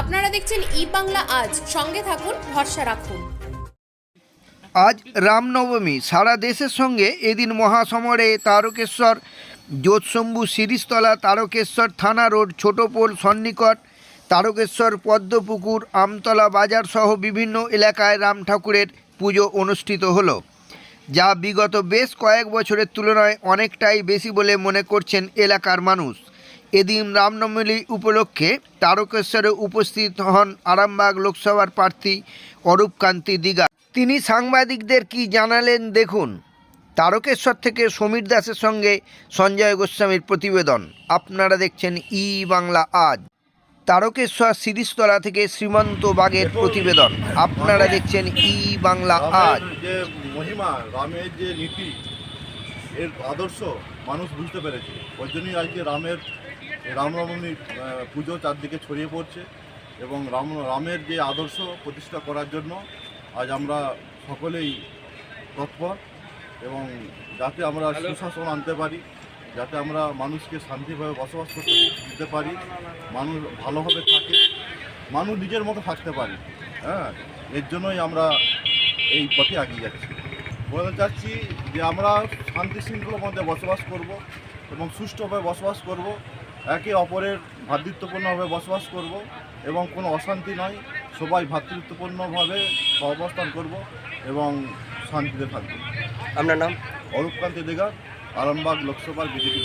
আপনারা দেখছেন ই বাংলা আজ। সঙ্গে থাকুন, ভরসা রাখুন। আজ রামনবমী, সারা দেশের সঙ্গে এদিন মহাসমরে তারকেশ্বর যোৎশম্ভু শিরিষতলা তারকেশ্বর থানা রোড ছোটপোল সন্নিকট, তারকেশ্বর পদ্মপুকুর, আমতলা বাজার সহ বিভিন্ন এলাকায় রাম ঠাকুরের পুজো অনুষ্ঠিত হলো। যা বিগত বেশ কয়েক বছরের তুলনায় অনেকটাই বেশি বলে মনে করছেন এলাকার মানুষ। এদিন রামনবমী উপলক্ষে তারকেশ্বরে উপস্থিত হন আরামবাগ লোকসভার প্রার্থী অরূপকান্তি দিগা তিনি সাংবাদিকদের কি জানালেন দেখুন। তারকেশ্বর থেকে সমীর দাসের সঙ্গে সঞ্জয় গোস্বামীর প্রতিবেদন। আপনারা দেখছেন ই বাংলা আজ। তারকেশ্বর শিরিষতলা থেকে শ্রীমন্ত বাগের প্রতিবেদন। আপনারা দেখছেন ই বাংলা আজ। যে মহিমা রামের যে নীতি এর আদর্শ মানুষ বুঝতে পেরেছে। ওই জন্যই আজকে রামের রামনবমী পুজো চারদিকে ছড়িয়ে পড়ছে এবং রাম রামের যে আদর্শ প্রতিষ্ঠা করার জন্য আজ আমরা সকলেই তৎপর এবং যাতে আমরা সুশাসন আনতে পারি যাতে আমরা মানুষকে শান্তিভাবে বসবাস করতে দিতে পারি মানুষ ভালোভাবে থাকে মানুষ নিজের মতো থাকতে পারে হ্যাঁ? এর জন্যই আমরা এই পথে এগিয়ে যাচ্ছি। বলতে চাচ্ছি যে আমরা শান্তি শৃঙ্খলার মধ্যে বসবাস করব এবং সুষ্ঠুভাবে বসবাস করব। একে অপরের ভ্রাতৃত্বপূর্ণভাবে বসবাস করব এবং কোনো অশান্তি নয় সবাই ভ্রাতৃত্বপূর্ণভাবে অবস্থান করব এবং শান্তিতে থাকব। আপনার নাম? অরূপকান্তি দিঘা আরামবাগ লোকসভার বিজেপি